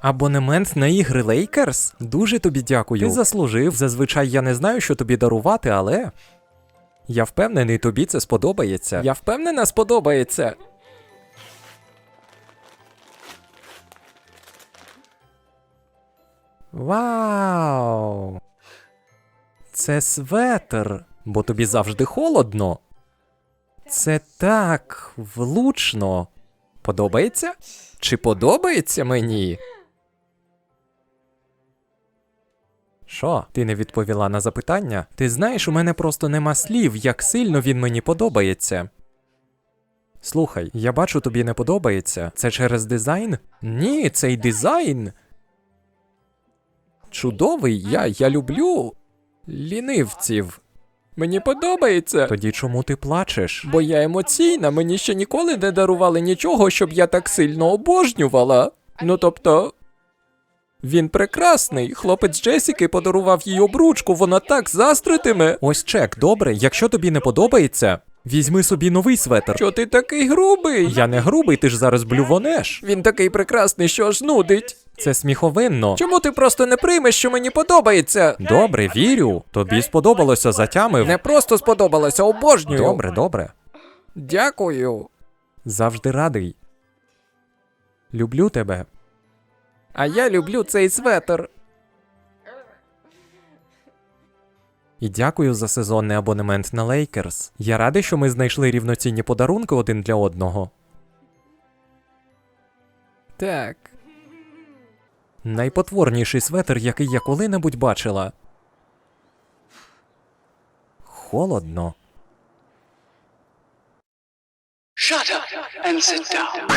Абонемент на ігри Лейкерс? Дуже тобі дякую. Ти заслужив. Зазвичай я не знаю, що тобі дарувати, але. Я впевнений, тобі це сподобається. Я впевнена, сподобається. Вау! Це светр, бо тобі завжди холодно. Це так влучно. Подобається? Чи подобається мені? Що, ти не відповіла на запитання? Ти знаєш, у мене просто нема слів, як сильно він мені подобається. Слухай, я бачу, тобі не подобається. Це через дизайн? Ні, цей дизайн. Чудовий, я, я люблю лінивців. Мені подобається. Тоді чому ти плачеш? Бо я емоційна, мені ще ніколи не дарували нічого, щоб я так сильно обожнювала. Ну тобто. Він прекрасний. Хлопець Джесіки подарував їй обручку, вона так застритиме. Ось чек, добре, якщо тобі не подобається, візьми собі новий светр. Що ти такий грубий? Я не грубий, ти ж зараз блювонеш. Він такий прекрасний, що аж нудить. Це сміховинно. Чому ти просто не приймеш, що мені подобається? Добре, вірю. Тобі сподобалося затямив. Не просто сподобалося, обожнюю. Добре, добре. Дякую. Завжди радий. Люблю тебе. А я люблю цей светр. І дякую за сезонний абонемент на Лейкерс. Я радий, що ми знайшли рівноцінні подарунки один для одного. Так. Найпотворніший светр, який я коли-небудь бачила. Холодно. Shut up and sit down.